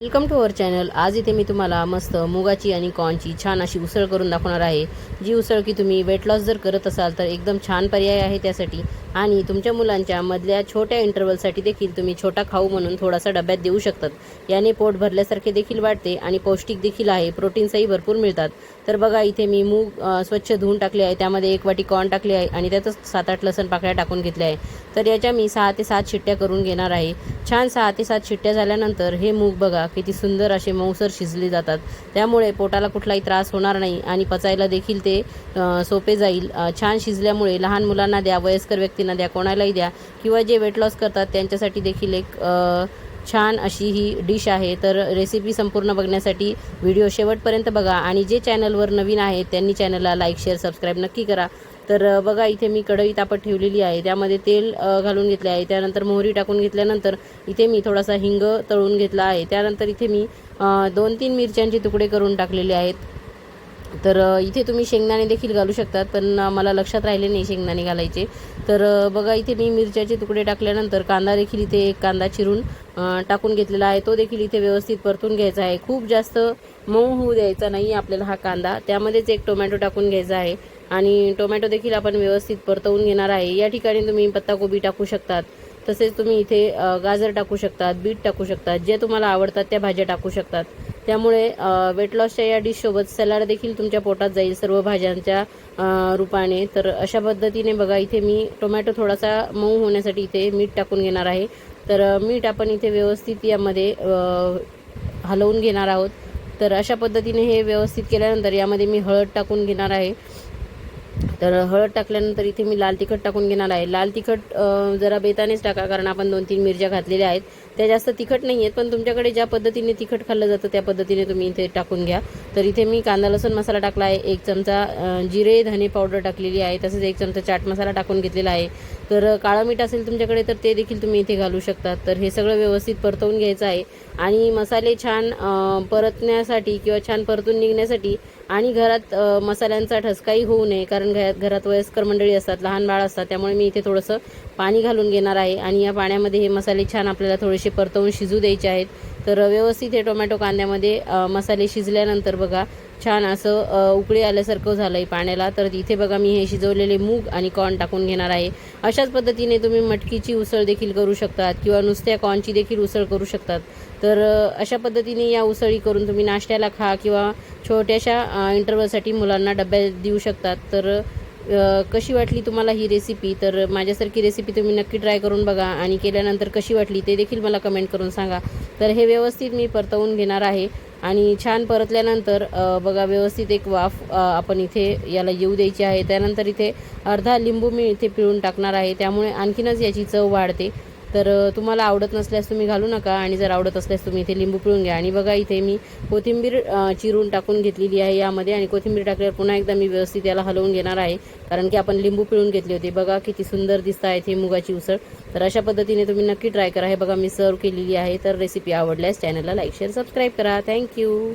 Welcome to our channel आज इथे मी तुम्हाला मस्त मुगाची आणि कॉर्नची छान अशी उसळ करून दाखवणार आहे. जी उसळ की तुम्ही वेट लॉस जर करत असाल तर एकदम छान पर्याय आहे त्यासाठी. आणि तुमच्या मुलांच्या मधल्या छोट्या इंटरवलसाठी देखील तुम्ही छोटा खाऊ म्हणून थोडासा डब्यात देऊ शकतात. याने पोट भरल्यासारखे देखील वाटते आणि पौष्टिक देखील आहे. प्रोटीन्सही भरपूर मिळतात. तर बघा इथे मी मूग स्वच्छ धुवून टाकले आहे. त्यामध्ये एक वाटी कॉर्न टाकले आहे आणि त्यातच सात आठ लसण पाकळ्या टाकून घेतल्या आहे. तर याच्या मी सहा ते सात शिट्ट्या करून घेणार आहे. छान सहा ते सात शिट्ट्या झाल्यानंतर हे मूग बघा किती सुंदर असे मऊसर शिजले जातात. त्यामुळे पोटाला कुठलाही त्रास होणार नाही आणि पचायला देखील ते सोपे जाईल. छान शिजल्यामुळे लहान मुलांना द्या वयस्कर व्यक्तींना द्या कोणालाही द्या किंवा जे वेट लॉस करतात त्यांच्यासाठी देखील एक छान अशी ही डिश आहे. तर रेसिपी संपूर्ण बघण्यासाठी व्हिडिओ शेवटपर्यंत बघा आणि जे चॅनलवर नवीन आहेत त्यांनी चॅनलला लाईक शेअर सबस्क्राईब नक्की करा. तर बघा इथे मी कढई तापत ठेवलेली आहे. त्यामध्ये तेल घालून घेतले आहे. त्यानंतर मोहरी टाकून घेतल्यानंतर इथे मी थोडासा हिंग तळून घेतला आहे. त्यानंतर इथे मी दोन तीन मिरच्यांचे तुकडे करून टाकलेले आहेत. तर इथे तुम्ही शेंगदाणे देखील घालू शकतात पण मला लक्षात राहिले नाही शेंगदाणे घालायचे. तर बघा इथे मी मिरच्याचे तुकडे टाकल्यानंतर कांदा देखील इथे एक कांदा चिरून टाकून घेतलेला आहे. तो देखील इथे व्यवस्थित परतून घ्यायचा आहे. खूप जास्त मऊ होऊ द्यायचा नाही आपल्याला हा कांदा. त्यामध्येच एक टोमॅटो टाकून घ्यायचा आहे. आणि टोमॅटो देखील आपण व्यवस्थित परतवून घेणार आहे. या ठिकाणी तुम्ही पत्ताकोबी टाकू शकतात तसेच तुम्ही इथे गाजर टाकू शकतात बीट टाकू शकतात जे तुम्हाला आवडतात त्या भाज्या टाकू शकतात. त्यामुळे वेट लॉसच्या या डिशसोबत सलाड देखील तुमच्या पोटात जाईल सर्व भाज्यांच्या रूपाने. तर अशा पद्धतीने बघा इथे मी टोमॅटो थोडासा मऊ होण्यासाठी इथे मीठ टाकून घेणार आहे. तर मीठ आपण इथे व्यवस्थित यामध्ये हलवून घेणार आहोत. तर अशा पद्धतीने हे व्यवस्थित केल्यानंतर यामध्ये मी हळद टाकून घेणार आहे. तर हळद टाकल्यानंतर इथे मी लाल तिखट टाकून घेणार आहे. लाल तिखट जरा बेतानेच टाका कारण आपण दोन तीन मिरच्या घातलेल्या आहेत. त्या जास्त तिखट नाही आहेत पण तुमच्याकडे ज्या पद्धतीने तिखट खाल्लं जातं त्या पद्धतीने तुम्ही इथे टाकून घ्या. तर इथे मी कांदा लसूण मसाला टाकला आहे एक चमचा जिरे धने पावडर टाकलेली आहे तसेच एक चमचा चाट मसाला टाकून घेतलेला आहे. तर काळं मीठ असेल तुमच्याकडे तर ते देखील तुम्ही इथे घालू शकतात तर हे सगळं व्यवस्थित परतवून घ्यायचं आहे. आणि मसाले छान परतण्यासाठी किंवा छान परतून निघण्यासाठी आणि घरात मसाल्यांचा ठसकाही होऊ नये कारण घरात घरात वयस्कर मंडळी असतात लहान बाळ असतात त्यामुळे मी इथे थोडंसं पाणी घालून घेणार आहे आणि या पाण्यामध्ये हे मसाले छान आपल्याला थोडेसे परतवून शिजू द्यायचे आहेत. तर व्यवस्थित हे टोमॅटो कांद्यामध्ये मसाले शिजल्यानंतर बघा छान असं उकळी आल्यासारखं झालं आहे पाण्याला. तर इथे बघा मी हे शिजवलेले मूग आणि कॉर्न टाकून घेणार आहे. अशाच पद्धतीने तुम्ही मटकीची उसळ देखील करू शकतात किंवा नुसत्या कॉर्नची देखील उसळ करू शकतात. तर अशा पद्धतीने या उसळी करून तुम्ही नाश्त्याला खा किंवा छोट्याशा इंटरव्हलसाठी मुलांना डब्यात देऊ शकतात. तर कशी वाटली तुम्हाला ही रेसिपी तर माझ्यासारखी रेसिपी तुम्ही नक्की ट्राय करून बघा आणि केल्यानंतर कशी वाटली ते देखील मला कमेंट करून सांगा. तर हे व्यवस्थित मी परतवून घेणार आहे आणि छान परतल्यानंतर बघा व्यवस्थित एक वाफ आपण इथे याला येऊ द्यायची आहे. त्यानंतर इथे अर्धा लिंबू मी इथे पिळून टाकणार आहे. त्यामुळे आणखीनच याची चव वाढते. तर तुम्हाला आवडत नसल्यास तुम्ही घालू नका आणि जर आवडत असल्यास तुम्ही इथे लिंबू पिळून घ्या. आणि बघा इथे मी कोथिंबीर चिरून टाकून घेतलेली आहे यामध्ये आणि कोथिंबीर टाकल्यावर पुन्हा एकदा मी व्यवस्थित याला हलवून घेणार आहे. कारण की आपण लिंबू पिळून घेतले होते. बघा किती सुंदर दिसत आहे ते मुगाची उसळ. तर अशा पद्धतीने तुम्ही नक्की ट्राय करा. हे बघा मी सर्व केलेली आहे. तर रेसिपी आवडल्यास चॅनलला लाईक शेअर सबस्क्राईब करा. Thank you.